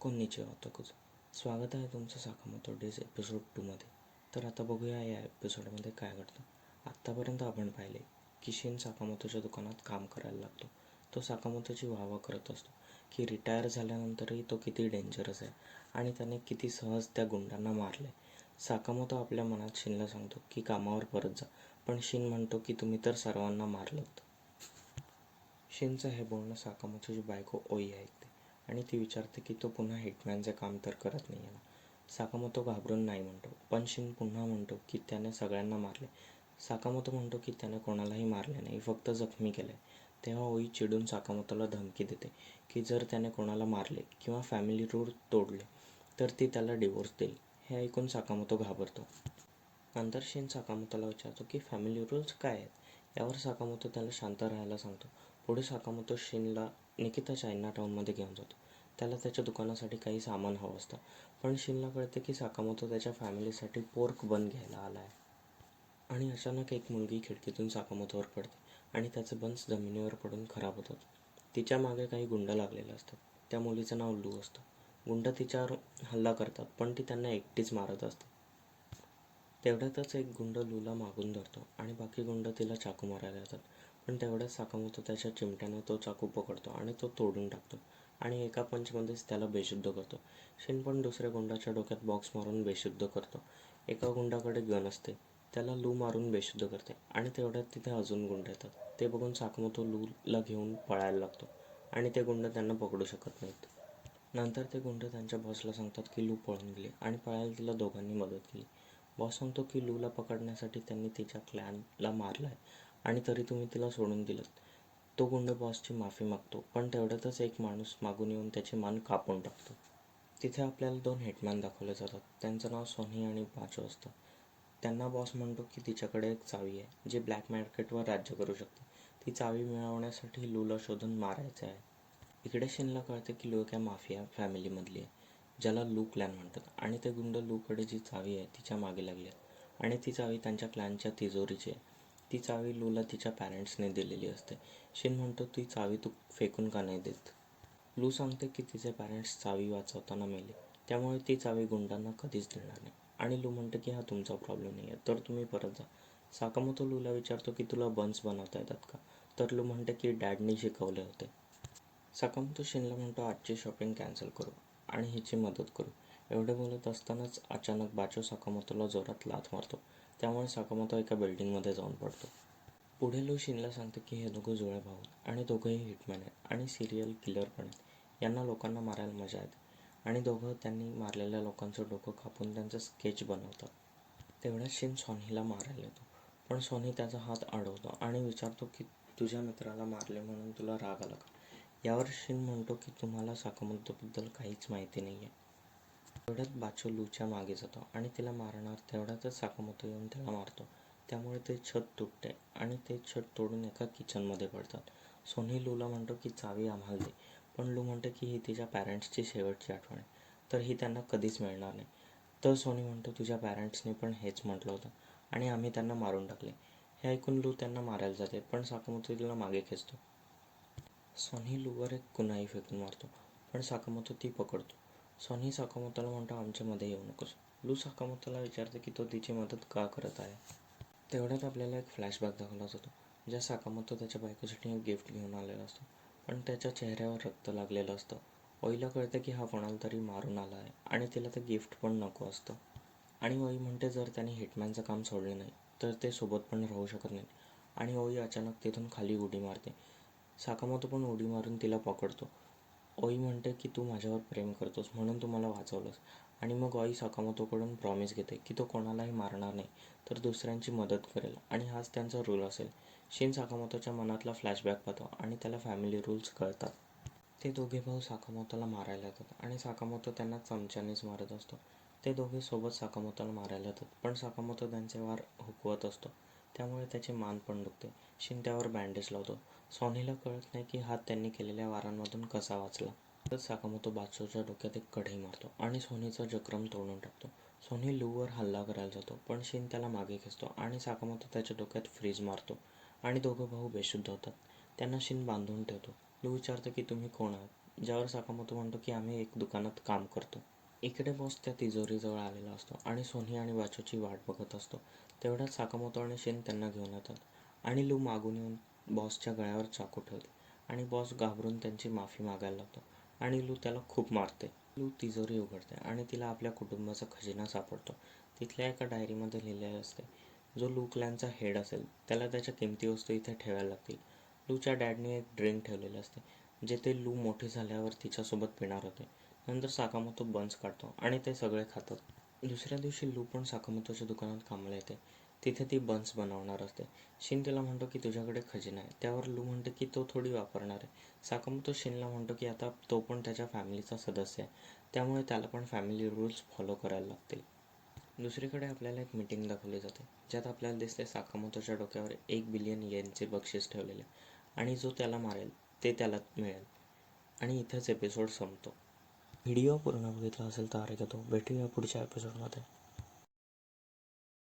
कोन्निची ओताकुज स्वागत आहे तुमचं साकामोतो डेज एपिसोड टूमध्ये तर आता बघूया या एपिसोडमध्ये काय घडतं. आत्तापर्यंत आपण पाहिले की शिन साकामोतोच्या दुकानात काम करायला लागतो. तो साकामोतोची वाहवा करत असतो की रिटायर झाल्यानंतरही तो किती डेंजरस आहे आणि त्याने किती सहज त्या गुंडांना मारले साकामोतो आपल्या मनात शिनला सांगतो की कामावर परत जा. पण शिन म्हणतो की तुम्ही तर सर्वांना मारलंत. शिनचं हे बोलणं साकामोतोची बायको ओई ऐकते. आणि ती विचारते की तो पुन्हा हिटमॅनचे काम तर करत नाही आहे ना. साकामोतो घाबरून नाही म्हणतो. पण शिन पुन्हा म्हणतो की त्याने सगळ्यांना मारले. साकामोतो म्हणतो की त्याने कोणालाही मारले नाही फक्त जखमी केले तेव्हा ओई चिडून साकामोतोला धमकी देते की जर त्याने कोणाला मारले किंवा फॅमिली रूल तोडले तर ती त्याला डिवोर्स देईल. हे ऐकून साकामोतो घाबरतो. नंतर शिन साकामोतोला विचारतो की फॅमिली रूल्स काय आहेत? यावर साकामोतो त्याला शांत राहायला सांगतो. पुढे साकामोतो शिनला निकिता चायना टाऊनमध्ये घेऊन जातो. त्याला त्याच्या दुकानासाठी काही सामान हवं असतं. पण शिनला कळते की साकामोतो त्याच्या फॅमिलीसाठी पोर्क बन घ्यायला आला आहे. आणि अचानक एक मुलगी खिडकीतून साकामोतोवर पडते आणि त्याचे बन्स जमिनीवर पडून खराब होतात तिच्यामागे काही गुंड लागलेले असतात. त्या मुलीचं नाव लू असतं. गुंड तिच्यावर हल्ला करतात पण ती त्यांना एकटीच मारत असते. तेवढ्यातच एक गुंड लूला मागून धरतो आणि बाकी गुंड तिला चाकू मारायला येतात पण तेवढ्याच साकामोतो त्याच्या चिमट्याने तो चाकू पकडतो आणि तो तोडून टाकतो आणि एका पंचमध्येच त्याला बेशुद्ध करतो. शिन पण दुसऱ्या गुंडाच्या डोक्यात बॉक्स मारून बेशुद्ध करतो. एका गुंडाकडे गन असते त्याला लू मारून बेशुद्ध करते आणि तेवढ्यात तिथे अजून गुंड येतात. ते बघून साकमोतो लूला घेऊन पळायला लागतो आणि ते गुंड त्यांना पकडू शकत नाहीत. नंतर ते गुंड त्यांच्या बॉसला सांगतात की लू पळून गेली आणि पळायला तिला दोघांनी मदत केली. बॉस सांगतो की लूला पकडण्यासाठी त्यांनी तिच्या क्लॅनला मारलं आहे आणि तरी तुम्ही तिला सोडून दिलं तो गुंड बॉसची माफी मागतो पण तेवढ्यातच एक माणूस मागून येऊन त्याचे मान कापून टाकतो. तिथे आपल्याला दोन हेटमॅन दाखवले जातात. त्यांचं नाव सोनी आणि बाचो असतं. त्यांना बॉस म्हणतो की तिच्याकडे एक चावी आहे जी ब्लॅक मार्केटवर राज्य करू शकते. ती चावी मिळवण्यासाठी लूला शोधून मारायचं आहे. इकडे शिनला कळते की लू एका माफिया फॅमिलीमधली आहे ज्याला लू क्लॅन म्हणतात. आणि ते गुंड लूकडे जी चावी आहे तिच्यामागे लागली आहे आणि ती चावी त्यांच्या क्लॅनच्या तिजोरीची आहे. ती चावी लूला तिच्या पॅरेंट्सने दिलेली असते. शिन म्हणतो ती चावी तू फेकून का नाही देत? लू सांगते की तिचे पॅरेंट्स चावी वाचवताना मेले. त्यामुळे ती चावी गुंडांना कधीच देणार नाही. आणि लू म्हणते की हा तुमचा प्रॉब्लेम नाही आहे तर तुम्ही परत जा. साकामतो लूला विचारतो की तुला बन्स बनवता येतात का? तर लू म्हणते की डॅडनी शिकवले होते. साकामतो शिनला म्हणतो आजची शॉपिंग कॅन्सल करू आणि हिची मदत करू. एवढे बोलत असतानाच अचानक बाचो साकामतोला जोरात लाथ मारतो. त्यामुळे साकामोतो एका बिल्डिंगमध्ये जाऊन पडतो. पुढे लू शिनला सांगते की हे दोघं जुळे भाऊ आणि दोघंही हिटमॅन आहेत आणि सिरियल किलर पण आहेत. यांना लोकांना मारायला मजा येते आणि दोघं त्यांनी मारलेल्या लोकांचं डोकं कापून त्यांचं स्केच बनवतात. तेवढ्याच शिन सोनीला मारायला येतो. पण सोनी त्याचा हात अडवतो आणि विचारतो की तुझ्या मित्राला मारले म्हणून तुला राग आला का? यावर शिन म्हणतो की तुम्हाला साकामोतोबद्दल काहीच माहिती नाही आहे तेवढ्यात बाचो लूच्या मागे जातो आणि तिला मारणार तेवढ्यातच साकामोतो येऊन त्याला मारतो. त्यामुळे ते छत तुटते आणि ते छत तोडून एका किचनमध्ये पडतात. सोनी लूला म्हणतो की चावी आम्हाला दे. पण लू म्हणते की ही तिच्या पॅरेंट्सची शेवटची आठवण आहे. तर ही त्यांना कधीच मिळणार नाही. तर सोनी म्हणतो तुझ्या पॅरेंट्सने पण हेच म्हटलं होतं आणि आम्ही त्यांना मारून टाकले. हे ऐकून लू त्यांना मारायला जाते पण साकामोतो तिला मागे खेचतो. सोनी लूवर एक कुणाई फेकून मारतो पण साकामोतो ती पकडतो. सॉनी साकामोतोला म्हणतो आमच्यामध्ये येऊ नकोस. लू साकामोतोला विचारते की तो तिची मदत का करत आहे? तेवढ्यात आपल्याला एक फ्लॅशबॅक दाखवला जातो ज्या साकामोतो त्याच्या बायकोसाठी एक गिफ्ट घेऊन आलेला असतो पण त्याच्या चेहऱ्यावर रक्त लागलेलं असतं. ओईला कळतं की हा कोणाला तरी मारून आला आहे आणि तिला ते गिफ्ट पण नको असतं. आणि ओई म्हणते जर त्याने हिटमॅनचं काम सोडलं नाही तर ते सोबत पण राहू शकत नाही आणि ओई अचानक तिथून खाली उडी मारते. साकामोतो पण उडी मारून तिला पकडतो. ओई म्हणते की तू माझ्यावर प्रेम करतोस म्हणून तू मला वाचवलंस. आणि मग ऑई साकामोतोकडून प्रॉमिस घेते की तो कोणालाही मारणार नाही तर दुसऱ्यांची मदत करेल. आणि हाच त्यांचा रूल असेल. शिन साकामोतोच्या मनातला फ्लॅशबॅक पाहतो आणि त्याला फॅमिली रूल्स कळतात. ते दोघे भाऊ साकामोतोला मारायला येतात आणि साकामोतो त्यांना चमच्यानेच मारत असतो. ते दोघे सोबत साकामोतोला मारायला येतात पण साकामोतो त्यांचे वार हुकवत असतो. त्यामुळे त्याचे मान पण दुखते. शिन त्यावर बँडेज लावतो. सोनीला कळत नाही की हात त्यांनी केलेल्या वारांमधून कसा वाचला. तर साकामोतो बादशोच्या डोक्यात एक कढई मारतो आणि सोनीचा जक्रम तोडून टाकतो. सोनी लूवर हल्ला करायला जातो पण शिन त्याला मागे खेचतो आणि साकामोतो त्याच्या डोक्यात फ्रीज मारतो आणि दोघं भाऊ बेशुद्ध होतात. त्यांना शिन बांधून ठेवतो. लू विचारतो की तुम्ही कोण आहात? ज्यावर साकामोतो म्हणतो की आम्ही एक दुकानात काम करतो. इकडे बॉस त्या तिजोरीजवळ आलेला असतो आणि सोनी आणि बाचोची वाट बघत असतो. तेवढ्यात साकामोतो आणि शेन त्यांना घेऊन येतात आणि लू मागून येऊन बॉसच्या गळ्यावर चाकू ठेवते आणि बॉस घाबरून त्यांची माफी मागायला लागतो आणि लू त्याला खूप मारते. लू तिजोरी उघडते आणि तिला आपल्या कुटुंबाचा खजिना सापडतो. तिथल्या एका डायरीमध्ये लिहिलेले असते जो लू क्लॅनचा हेड असेल त्याला त्याच्या किमती वस्तू इथे ठेवायला लागतील. लूच्या डॅडने एक ड्रिंक ठेवलेलं असते जे ते लू मोठे झाल्यावर तिच्यासोबत पिणार होते. नंतर साकामोतो बन्स काढतो आणि ते सगळे खातात. दुसऱ्या दिवशी लू पण साकामोतोच्या दुकानात कामाला येते. तिथे ती बन्स बनवणार असते. शिन तिला म्हणतो की तुझ्याकडे खजिना आहे. त्यावर लू म्हणतो की तो थोडी वापरणार आहे. साकामोतो शिनला म्हणतो की आता तो पण त्याच्या फॅमिलीचा सदस्य आहे. त्यामुळे त्याला पण फॅमिली रूल्स फॉलो करायला लागतील. दुसरीकडे आपल्याला एक मीटिंग दाखवली जाते ज्यात आपल्याला दिसते साकामोतोच्या डोक्यावर एक बिलियन येनचे बक्षीस ठेवलेले आणि जो त्याला मारेल ते त्याला मिळेल. आणि इथंच एपिसोड संपतो. व्हिडिओ पूर्ण बघितला असेल तर तो भेटूया पुढच्या एपिसोडमध्ये